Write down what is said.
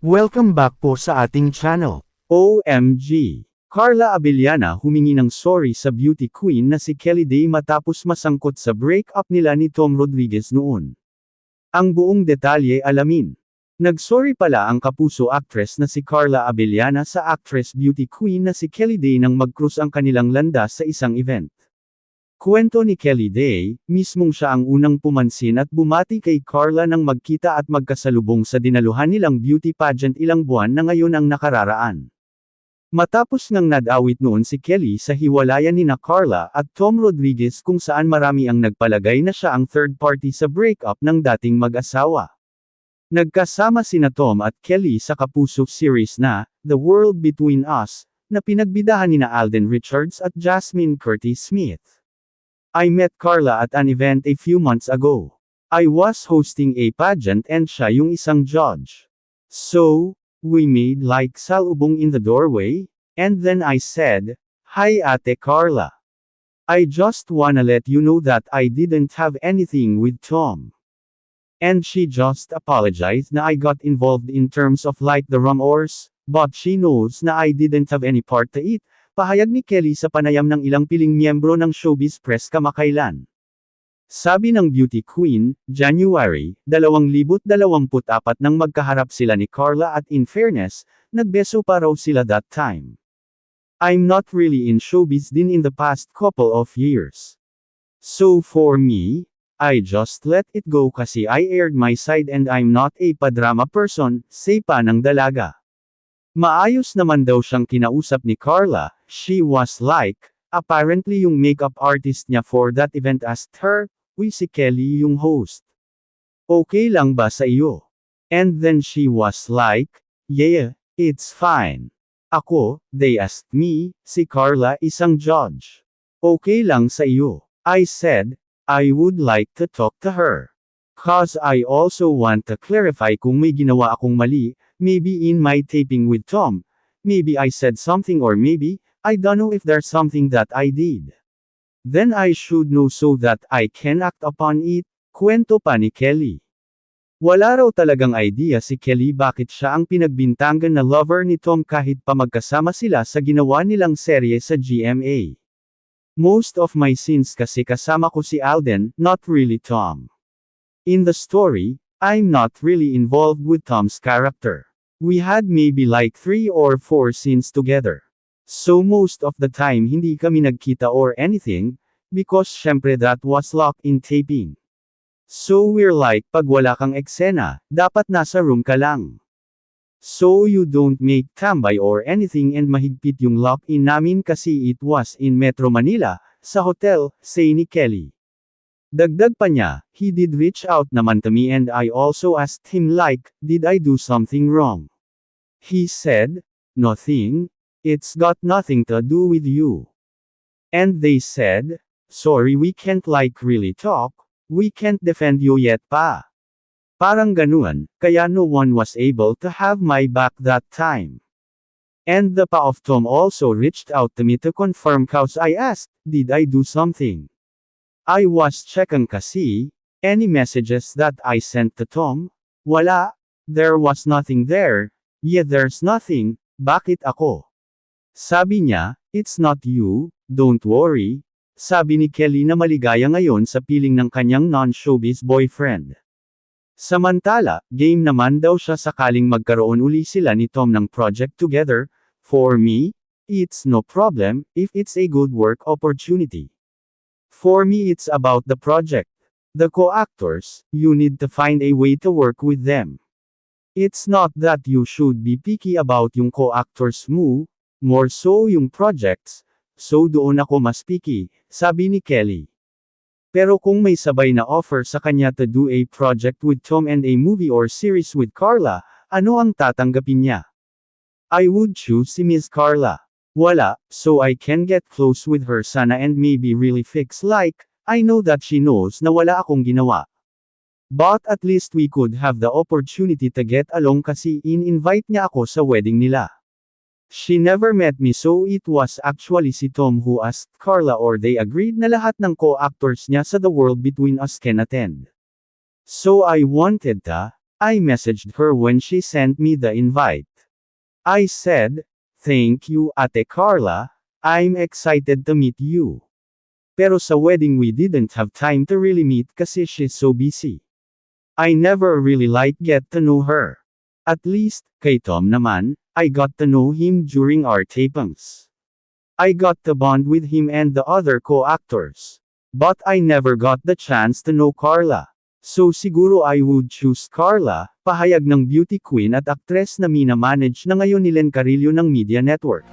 Welcome back po sa ating channel. OMG! Carla Abellana humingi ng sorry sa beauty queen na si Kelly Day matapos masangkot sa breakup nila ni Tom Rodriguez noon. Ang buong detalye alamin. Nagsorry pala ang kapuso actress na si Carla Abellana sa actress beauty queen na si Kelly Day nang mag-cruise ang kanilang landas sa isang event. Kwento ni Kelly Day, mismong siya ang unang pumansin at bumati kay Carla nang magkita at magkasalubong sa dinaluhan nilang beauty pageant ilang buwan na ngayon ang nakararaan. Matapos ngang nadawit noon si Kelly sa hiwalayan ni na Carla at Tom Rodriguez kung saan marami ang nagpalagay na siya ang third party sa breakup ng dating mag-asawa. Nagkasama sina Tom at Kelly sa kapuso series na, The World Between Us, na pinagbidahan ni na Alden Richards at Jasmine Curtis Smith. I met Carla at an event a few months ago. I was hosting a pageant and siya yung isang judge. So, we made like salubong in the doorway, and then I said, Hi Ate Carla. I just wanna let you know that I didn't have anything with Tom. And she just apologized na I got involved in terms of like the rumors, but she knows na I didn't have any part to it, pahayag ni Kelly sa panayam ng ilang piling miyembro ng showbiz press kamakailan. Sabi ng beauty queen, January, 2024 nang magkaharap sila ni Carla at in fairness, nagbeso pa raw sila that time. I'm not really in showbiz din in the past couple of years. So for me, I just let it go kasi I aired my side and I'm not a padrama person, say pa ng dalaga. Maayos naman daw siyang kinausap ni Carla, she was like, apparently yung makeup artist niya for that event asked her, we si Kelly yung host. Okay lang ba sa iyo? And then she was like, yeah, it's fine. Ako, they asked me, si Carla isang judge. Okay lang sa iyo. I said, I would like to talk to her. Cause I also want to clarify kung may ginawa akong mali, maybe in my taping with Tom. Maybe I said something or maybe, I don't know if there's something that I did. Then I should know so that I can act upon it, kwento pa ni Kelly. Wala raw talagang idea si Kelly bakit siya ang pinagbintangan na lover ni Tom kahit pa magkasama sila sa ginawa nilang serye sa GMA. Most of my scenes kasi kasama ko si Alden, not really Tom. In the story, I'm not really involved with Tom's character. We had maybe like three or four scenes together. So most of the time hindi kami nagkita or anything, because syempre that was locked in taping. So we're like pag wala kang eksena, dapat nasa room ka lang. So you don't make tambay or anything and mahigpit yung lock-in namin kasi it was in Metro Manila, sa hotel, say ni Kelly. Dagdag pa niya, he did reach out naman to me and I also asked him like, did I do something wrong? He said, nothing, it's got nothing to do with you. And they said, sorry we can't like really talk, we can't defend you yet pa. Parang ganun, kaya no one was able to have my back that time. And the pa of Tom also reached out to me to confirm cause I asked, did I do something? I was checking kasi, any messages that I sent to Tom? Wala, there was nothing there, yeah there's nothing, bakit ako? Sabi niya, it's not you, don't worry, sabi ni Kelly na maligaya ngayon sa piling ng kanyang non-showbiz boyfriend. Samantala, game naman daw siya sakaling magkaroon uli sila ni Tom ng project together, for me, it's no problem, if it's a good work opportunity. For me it's about the project. The co-actors, you need to find a way to work with them. It's not that you should be picky about yung co-actors mo, more so yung projects, so doon ako mas picky, sabi ni Kelly. Pero kung may sabay na offer sa kanya to do a project with Tom and a movie or series with Carla, ano ang tatanggapin niya? I would choose si Miss Carla. Wala, so I can get close with her sana and maybe really fix like, I know that she knows na wala akong ginawa. But at least we could have the opportunity to get along kasi in-invite niya ako sa wedding nila. She never met me so it was actually si Tom who asked Carla or they agreed na lahat ng co-actors niya sa The World Between Us can attend. So I wanted to, I messaged her when she sent me the invite. I said, Thank you, Ate Carla, I'm excited to meet you. Pero sa wedding we didn't have time to really meet kasi she's so busy. I never really like get to know her. At least, kay Tom naman, I got to know him during our tapings. I got to bond with him and the other co-actors. But I never got the chance to know Carla. So siguro I would choose Carla, pahayag ng beauty queen at aktres na mina-manage na ngayon ni Len Carillo ng Media Network.